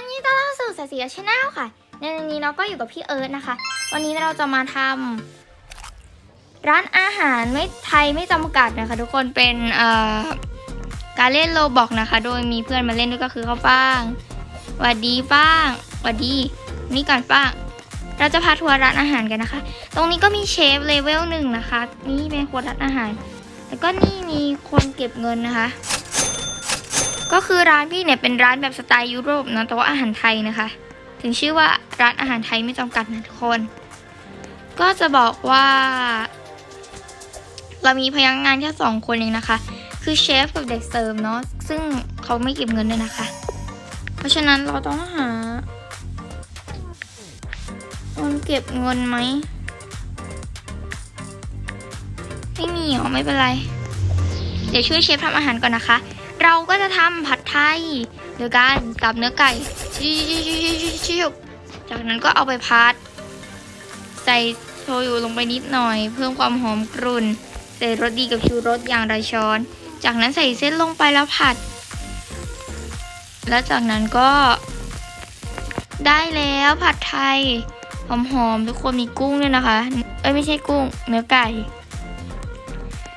นนดีต้อนรับสู่สายเสียชาแนลค่ะ ในวันนี้เราก็อยู่กับพี่เอิร์ธนะคะ วันนี้เราจะมาทำร้านอาหารไม่ไทยไม่จำกัดนะคะ ทุกคนเป็นการเล่นโลบอกนะคะ โดยมีเพื่อนมาเล่นด้วยก็คือข้าวฟ่างหวัดดีฟ้างหวัดดีนี่ก่อนฟ้างเราจะพาทัวร์ร้านอาหารกันนะคะ ตรงนี้ก็มีเชฟเลเวลหนึ่งนะคะ นี่เป็นครัวร้านอาหาร แล้วก็นี่มีคนเก็บเงินนะคะ ก็คือร้านพี่เนี่ยเป็นร้านแบบสไตล์ยุโรปนะแต่ว่าอาหารไทยนะคะ ถึงชื่อว่าร้านอาหารไทยไม่จำกัดนะทุกคน ก็จะบอกว่า เรามีพนักงานแค่สองคนเองนะคะ คือเชฟกับเด็กเสิร์ฟเนาะซึ่งเขาไม่เก็บเงินด้วยนะคะ เพราะฉะนั้นเราต้องหาคนเก็บเงินไหมไม่มีเหรอไม่เป็นไร เดี๋ยวช่วยเชฟทำอาหารก่อนนะคะ เราก็จะทำผัดไทยโดยการสับเนื้อไก่ชิวๆๆๆๆจากนั้นก็เอาไปพัด ใส่โชยุลงไปนิดหน่อย เพิ่มความหอมกรุ่น ใส่รสดีกับชูรสอย่างละช้อน จากนั้นใส่เส้นลงไปแล้วผัด แล้วจากนั้นก็ ได้แล้วผัดไทยหอมๆทุกคนมีกุ้งด้วยนะคะ เอ้ยไม่ใช่กุ้ง เนื้อไก่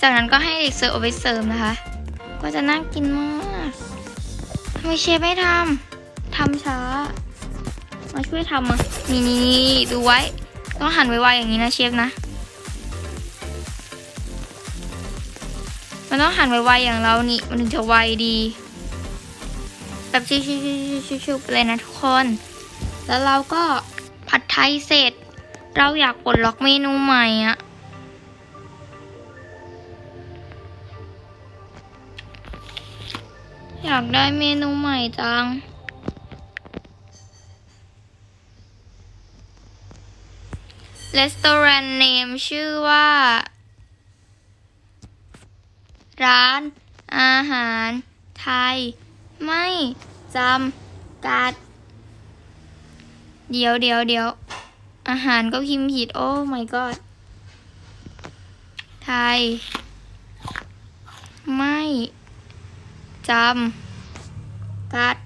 จากนั้นก็ให้เด็กเสิร์ฟเอาไปเสิร์ฟนะคะ ก็จะน่ากินมากทำไมเชฟไม่ทำทำช้า มาช่วยทำมานี่นี่นี่ดูไว้ ต้องหั่นไวๆอย่างนี้นะเชฟนะ มันต้องหั่นไวๆอย่างเรานี่ มันถึงจะไวดี แบบชิวๆๆๆๆเลยนะทุกคน แล้วเราก็ผัดไทยเสร็จ เราอยากปลดล็อกเมนูใหม่อะ อยากได้เมนูใหม่จัง Restaurant name ชื่อว่า ร้านอาหารไทย ไม่จำกัด เดี๋ยวเดี๋ยวเดี๋ยวอาหารก็พิมพ์ผิด โอ้ my god ไทย ไม่จำ กัด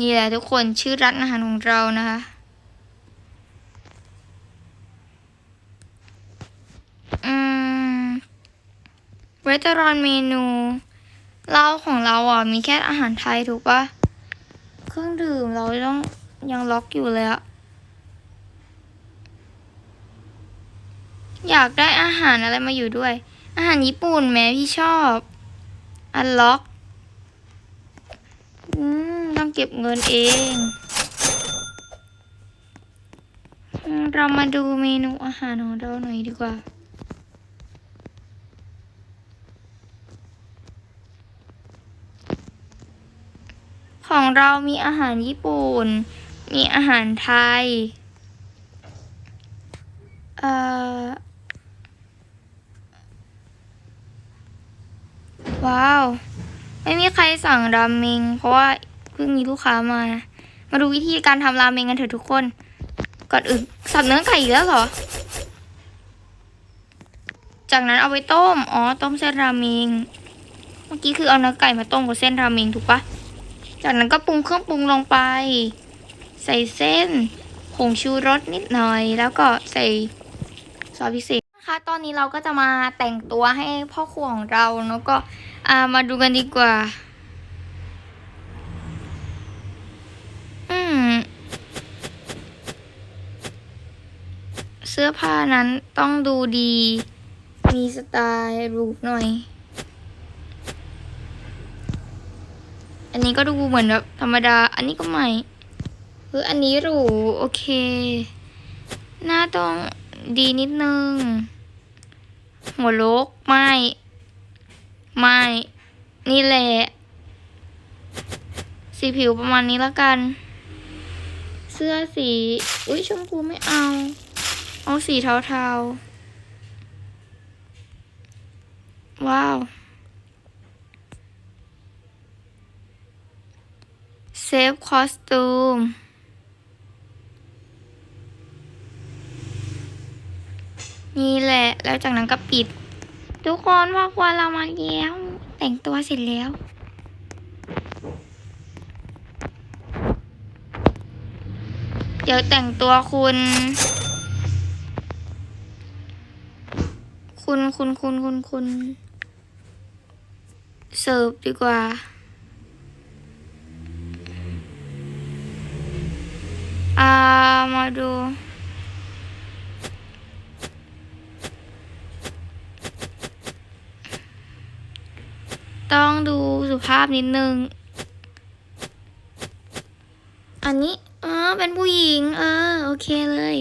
นี่แหละทุกคนชื่อร้านอาหารของเรานะคะอืมเรสตอรอนเมนูเราของเราอะ มีแค่อาหารไทยถูกปะเครื่องดื่มเราต้องยังล็อกอยู่เลยอะอยากได้อาหารอะไรมาอยู่ด้วย อาหารญี่ปุ่นแม้พี่ชอบ อันล็อก เก็บเงินเอง เรามาดูเมนูอาหารของเราหน่อยดีกว่า ของเรามีอาหารญี่ปุ่น มีอาหารไทย เอ่อ ว้าวไม่มีใครสั่งราเมงเพราะว่า พิ่งมีลูกค้ามา มาดูวิธีการทำราเมงกันเถอะทุกคน ก่อนอื่นสับเนื้อไก่อีกแล้วเหรอ จากนั้นเอาไปต้ม อ๋อ ต้มเส้นราเมง เมื่อกี้คือเอาเนื้อไก่มาต้มกับเส้นราเมงถูกปะจากนั้นก็ปรุงเครื่องปรุงลงไป ใส่เส้นผงชูรสนิดหน่อย แล้วก็ใส่ซอสพิเศษนะคะตอนนี้เราก็จะมาแต่งตัวให้พ่อครัวของเราแล้วก็มาดูกันดีกว่า อืม เสื้อผ้านั้นต้องดูดี มีสไตล์หรูหน่อย อันนี้ก็ดูเหมือนแบบธรรมดา อันนี้ก็ใหม่เอออันนี้หรู โอเค หน้าต้องดีนิดนึง หัวโลกไม่ ไม่ นี่แหละ สีผิวประมาณนี้แล้วกัน เสื้อสี อุ้ยชมพูไม่เอา อ๋อสีเทาๆว้าว เซฟคอสตูม นี่แหละ แล้วจากนั้นก็ปิด ทุกคนพอครัเรามาแล้ว แต่งตัวเสร็จแล้วเดี๋ยวแต่งตัวคุณ คุณคุณคุณคุณเสิร์ฟดีกว่า อ่า มาดูต้องดูสุภาพนิดนึง อันนี้ เออ เป็นผู้หญิง เออ โอเคเลย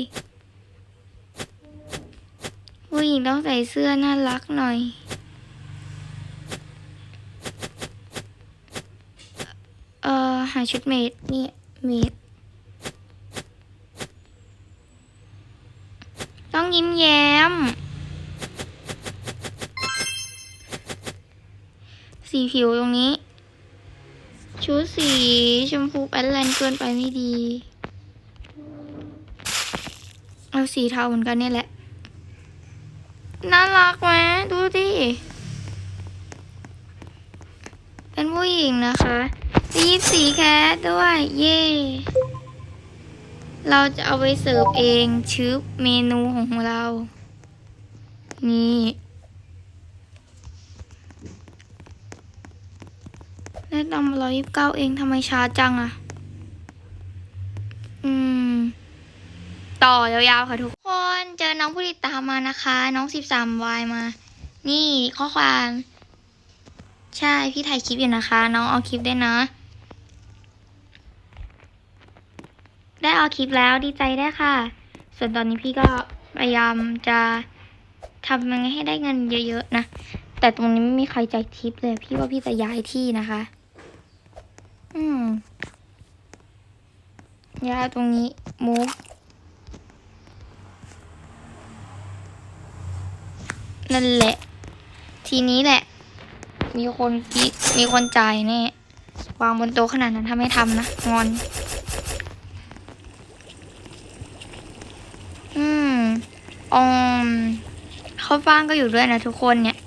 ผู้หญิงต้องใส่เสื้อน่ารักหน่อย เอ่อ หาชุดเมดนี่เมดต้องยิ้มแย้ม สีผิวตรงนี้ ชุดสีชมพูแอนแลนเกินไปไม่ดี เอาสีเทาเหมือนกันเนี่ยแหละ น่ารักไหมดูดิ เป็นผู้หญิงนะคะรีบสีแคสด้วย เย่เราจะเอาไปเสิร์ฟเองชื่อเมนูของเรา นี่ได้ตำร้อยยิบเก้าเองทำไมช้าจังอะอืม ต่อยาวๆค่ะทุก เจอน้องผู้ติดตามมานะคะ น้องสิบสามวายมา นี่ข้อความ ใช่พี่ถ่ายคลิปอยู่นะคะ น้องเอาคลิปได้นะ ได้เอาคลิปแล้วดีใจได้ค่ะ ส่วนตอนนี้พี่ก็พยายามจะทำยังไงให้ได้เงินเยอะๆนะ แต่ตรงนี้ไม่มีใครใจทิปเลย พี่ว่าพี่จะย้ายที่นะคะ อืมย้ายตรงนี้ move นั่นแหละ ทีนี้แหละ มีคนคิดมีคนจ่ายแน่วางบนโต๊ะขนาดนั้นถ้าไม่ทำนะ งอน อืมอมเขาฟังก็อยู่ด้วยนะทุกคนเนี่ย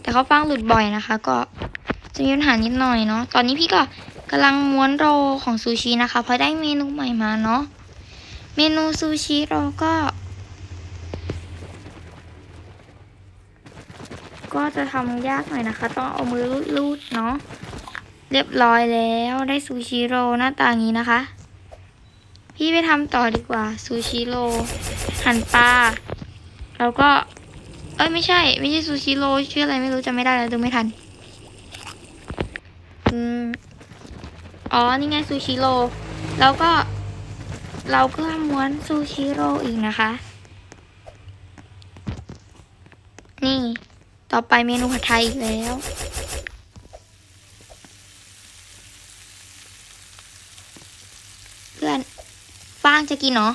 แต่เขาฟังหลุดบ่อยนะคะ ก็จะมีปัญหานิดหน่อยเนาะ ตอนนี้พี่ก็กำลังม้วนโรของซูชินะคะ เพราะได้เมนูใหม่มาเนาะ เมนูซูชิเราก็ ก็จะทำยากหน่อยนะคะ ต้องเอามือลูดๆเนาะเรียบร้อยแล้วได้ซูชิโร่หน้าต่างี้นะคะ พี่ไปทำต่อดีกว่าซูชิโร่หั่นปลาแล้วก็ เอ้ยไม่ใช่ ไม่ใช่ซูชิโร่ชื่ออะไรไม่รู้จำไม่ได้แล้วดูไม่ทันอืมอ๋อนี่ไงซูชิโร่แล้วก็ เราก็ม้วนซูชิโร่อีกนะคะ นี่ ต่อไปเมนูผัดไทยอีกแล้ว เพื่อนฟางจะกินเหรอ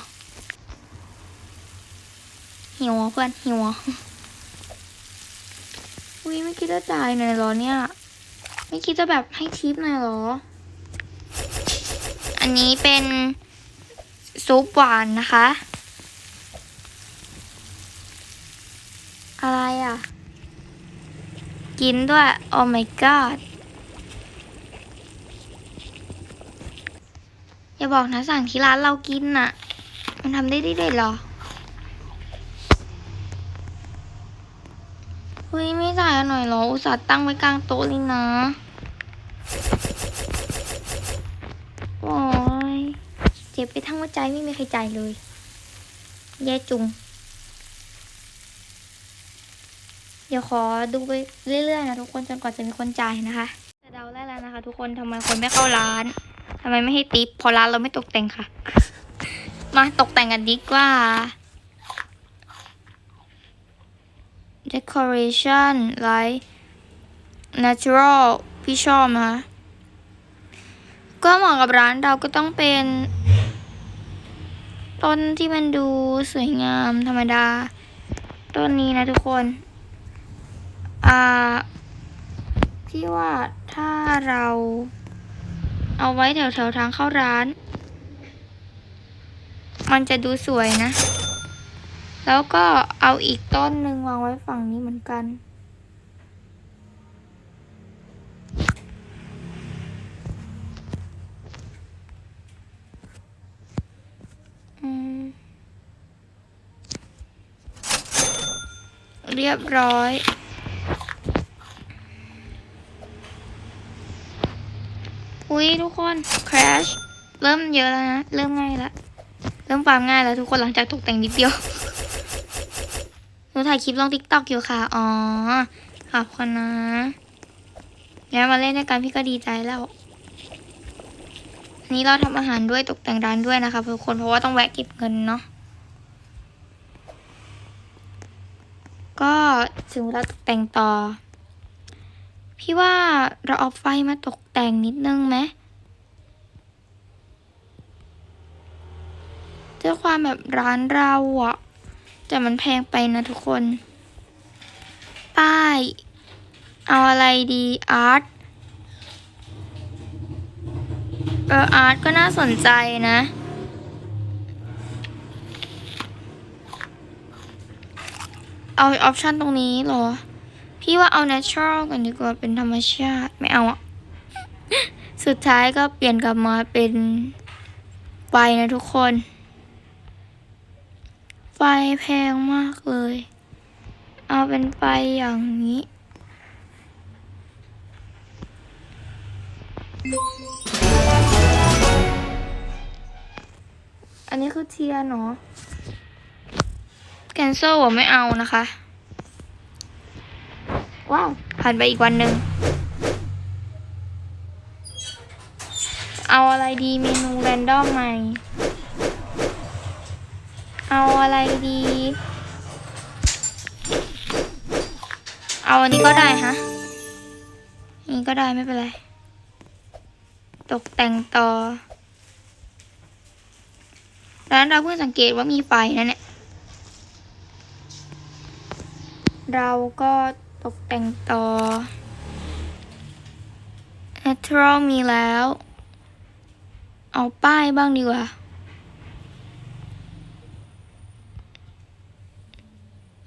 หิวเหรอเพื่อนหิวเหรออุ้ยไม่คิดจะจ่ายหน่อยหรอเนี่ย ไม่คิดจะแบบให้ทิปหน่อยหรอ อันนี้เป็นซุปหวานนะคะ อะไรอะ กินด้วย โอ้ my god อย่าบอกนะสั่งที่ร้านเรากินน่ะ มันทำได้ด้เหรอเฮ้ยไม่จ่ายกันหน่อยหรอ อุตส่าห์ตั้งไว้กลางโต๊ะเลยนะ โอ้ยเจ็บไปทั้งหัวใจไม่มีใครจ่ายเลย แย่จุง เดี๋ยวขอดูไปเรื่อยๆนะทุกคนจนกว่าจะมีคนจ่ายนะคะจะเดาได้แล้วนะคะ ทุกคนทำไมคนไม่เข้าร้านทำไมไม่ให้ติปพอร้านเราไม่ตกแต่งค่ะ มาตกแต่งกันดีกว่า decoration like natural พี่ชอบนะคะก็เหมาะกับร้านเราก็ต้องเป็นต้นที่มันดูสวยงามธรรมดา ต้นนี้นะทุกคน อ่าพี่ว่าถ้าเราเอาไว้แถวแถวทางเข้าร้าน มันจะดูสวยนะ แล้วก็เอาอีกต้นหนึ่งวางไว้ฝั่งนี้เหมือนกัน เรียบร้อย ยทุกคน crash เริ่มเยอะแล้วนะ เริ่มง่ายแล้วเริ่มฟังง่ายแล้วทุกคนหลังจากตกแต่งนิดเดียวหนูถ่ายคลิปลง TikTok อยู่ค่ะ อ๋อ ขอบคุณนะแล้วมาเล่นด้วยกันพี่ก็ดีใจแล้วอันนี้เราทำอาหารด้วยตกแต่งร้านด้วยนะคะทุกคนเพราะว่าต้องแวะเก็บเงินเนาะก็ถึงเวลาตกแต่งต่อ พี่ว่าเราเอาไฟมาตก แต่งนิดนึงไหมด้วยความแบบร้านเราอะแต่มันแพงไปนะทุกคน ป้าย เอาอะไรดีอาร์ตเอออาร์ตก็น่าสนใจนะ เอาออปชันตรงนี้เหรอ พี่ว่าเอา natural กันดีกว่าเป็นธรรมชาติ ไม่เอาอะ สุดท้ายก็เปลี่ยนกลับมาเป็นไฟนะทุกคน ไฟแพงมากเลย เอาเป็นไฟอย่างนี้ อันนี้คือเทียนเนาะแคนเซิลอะไม่เอานะคะ ว้าว ผ่านไปอีกวันหนึ่ง เอาอะไร ดีเมนูแรนดอมใหม่เอาอะไรดี เอาอันนี้ก็ได้ฮะ นี่ก็ได้ไม่เป็นไร ตกแต่งต่อ ร้านเราเพิ่งสังเกตว่ามีไฟนะเนี่ย เราก็ตกแต่งต่อ natural มีแล้ว เอาป้ายบ้างดีกว่า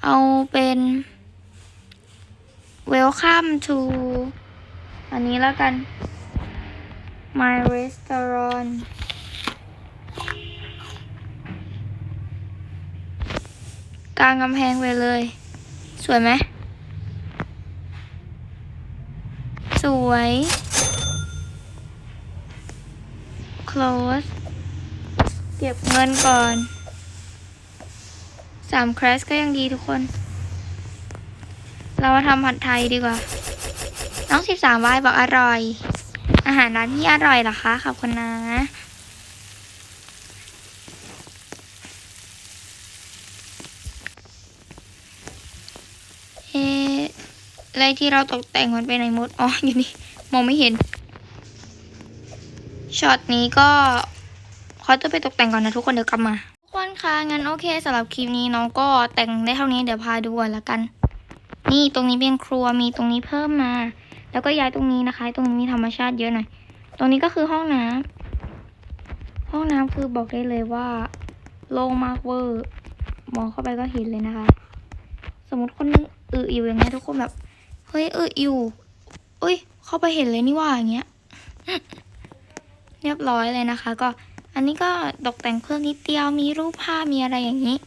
เอาเป็น welcome to อันนี้แล้วกัน my restaurant กลางกำแพงไปเลย สวยไหม สวย close เก็บเงินก่อนสามคราสก็ยังดีทุกคน เรามาทำผัดไทยดีกว่า น้องสิบสามวายบอกอร่อย อาหารร้านที่อร่อยเหรอคะ ขอบคุณนะ เอ๊ะอะไรที่เราตกแต่งมันไปไหนหมด อ๋อ อยู่นี่ มองไม่เห็น ช็อตนี้ก็ขอตัวไปตกแต่งก่อนนะทุกคนเดี๋ยวกลับมา ทุกคนคะงั้นโอเคสำหรับคลิปนี้น้องก็แต่งได้เท่านี้เดี๋ยวพาดูก่อนละกัน นี่ตรงนี้เป็นครัวมีตรงนี้เพิ่มมา แล้วก็ย้ายตรงนี้นะคะ ตรงนี้มีธรรมชาติเยอะหน่อยตรงนี้ก็คือห้องน้ำห้องน้ำคือบอกได้เลยว่าโล่งมากเวอร์มองเข้าไปก็เห็นเลยนะคะ สมมติคนนึงอึอยู่อย่างเงี้ยทุกคนแบบเฮ้ยอึอยู่อุ้ย เข้าไปเห็นเลยนี่ว่าอย่างเงี้ย เรียบร้อยเลยนะคะ ก็อันนี้ก็ตกแต่งเพิ่มนิดเดียวมีรูปภาพมีอะไรอย่างนี้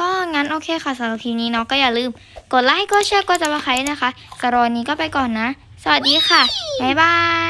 ก็งั้นโอเคค่ะสำหรับคลิปนี้เนาะก็อย่าลืม กดไลค์กดแชร์กดจับสไครต์นะคะสำหรับวันนี้ก็ไปก่อนนะ สวัสดีค่ะบ๊ายบาย